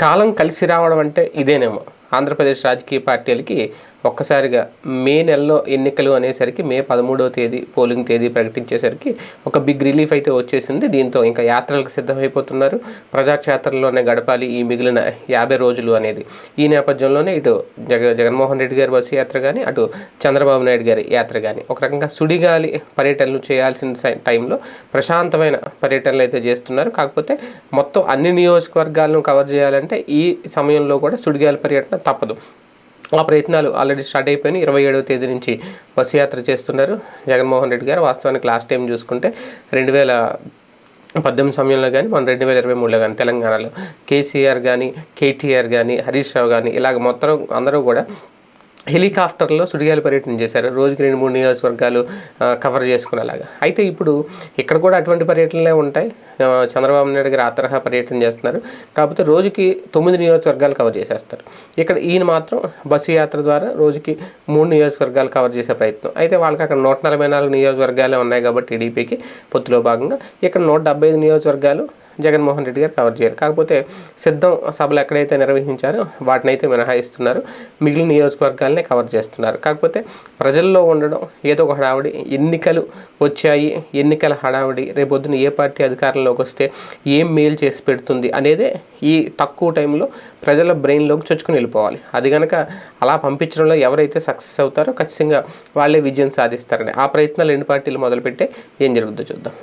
కాలం కలిసి రావడం అంటే ఇదేనేమో. ఆంధ్రప్రదేశ్ రాజకీయ పార్టీలకి ఒక్కసారిగా మే నెలలో ఎన్నికలు అనేసరికి మే పదమూడవ తేదీ పోలింగ్ తేదీ ప్రకటించేసరికి ఒక బిగ్ రిలీఫ్ అయితే వచ్చేసింది. దీంతో ఇంకా యాత్రలకు సిద్ధమైపోతున్నారు. ప్రజాక్షేత్రంలోనే గడపాలి ఈ మిగిలిన యాభై రోజులు అనేది. ఈ నేపథ్యంలోనే ఇటు జగ జగన్మోహన్ రెడ్డి గారి బస్సు యాత్ర కానీ అటు చంద్రబాబు నాయుడు గారి యాత్ర కానీ ఒక రకంగా సుడిగాలి పర్యటనలు చేయాల్సిన టైంలో ప్రశాంతమైన పర్యటనలు అయితే చేస్తున్నారు. కాకపోతే మొత్తం అన్ని నియోజకవర్గాలను కవర్ చేయాలంటే ఈ సమయంలో కూడా సుడిగాలి పర్యటన తప్పదు. ఆ ప్రయత్నాలు ఆల్రెడీ స్టార్ట్ అయిపోయినాయి. ఇరవై ఏడవ తేదీ నుంచి బస్సు యాత్ర చేస్తున్నారు. జగన్మోహన్ రెడ్డి గారు వాస్తవానికి లాస్ట్ టైం చూసుకుంటే రెండు వేల పద్దెనిమిది సమయంలో కానీ మన రెండు వేల ఇరవై మూడులో కానీ తెలంగాణలో. కేసీఆర్ కానీ కేటీఆర్ కానీ హరీష్ రావు కానీ ఇలాగ మొత్తం అందరూ కూడా హెలికాప్టర్లో సుడిగాలి పర్యటన చేశారు. రోజుకి రెండు మూడు నియోజకవర్గాలు కవర్ చేసుకునేలాగా. అయితే ఇప్పుడు ఇక్కడ కూడా అటువంటి పర్యటనలే ఉంటాయి. చంద్రబాబు నాయుడు గారు ఆ తరహా పర్యటన చేస్తున్నారు. కాకపోతే రోజుకి తొమ్మిది నియోజకవర్గాలు కవర్ చేసేస్తారు. ఇక్కడ ఈయన మాత్రం బస్సు యాత్ర ద్వారా రోజుకి మూడు నియోజకవర్గాలు కవర్ చేసే ప్రయత్నం. అయితే వాళ్ళకి అక్కడ నూట నలభై నాలుగు నియోజకవర్గాలే ఉన్నాయి కాబట్టి టీడీపీకి పొత్తులో భాగంగా. ఇక్కడ నూట డెబ్బై ఐదు నియోజకవర్గాలు జగన్మోహన్ రెడ్డి గారు కవర్ చేయరు కాకపోతే సిద్ధం సభలు ఎక్కడైతే నిర్వహించారో వాటిని అయితే మినహాయిస్తున్నారు. మిగిలిన నియోజకవర్గాలనే కవర్ చేస్తున్నారు. కాకపోతే ప్రజల్లో ఉండడం ఏదో ఒక హడావుడి ఎన్నికలు వచ్చాయి ఎన్నికల హడావుడి రేపొద్దున ఏ పార్టీ అధికారంలోకి వస్తే ఏం మేలు చేసి పెడుతుంది అనేదే ఈ తక్కువ టైంలో ప్రజల బ్రెయిన్లోకి చొచ్చుకుని వెళ్ళిపోవాలి. అది కనుక అలా పంపించడంలో ఎవరైతే సక్సెస్ అవుతారో ఖచ్చితంగా వాళ్ళే విజయం సాధిస్తారని ఆ ప్రయత్నాలు ఎన్ని పార్టీలు మొదలుపెట్టే ఏం జరుగుతుందో చూద్దాం.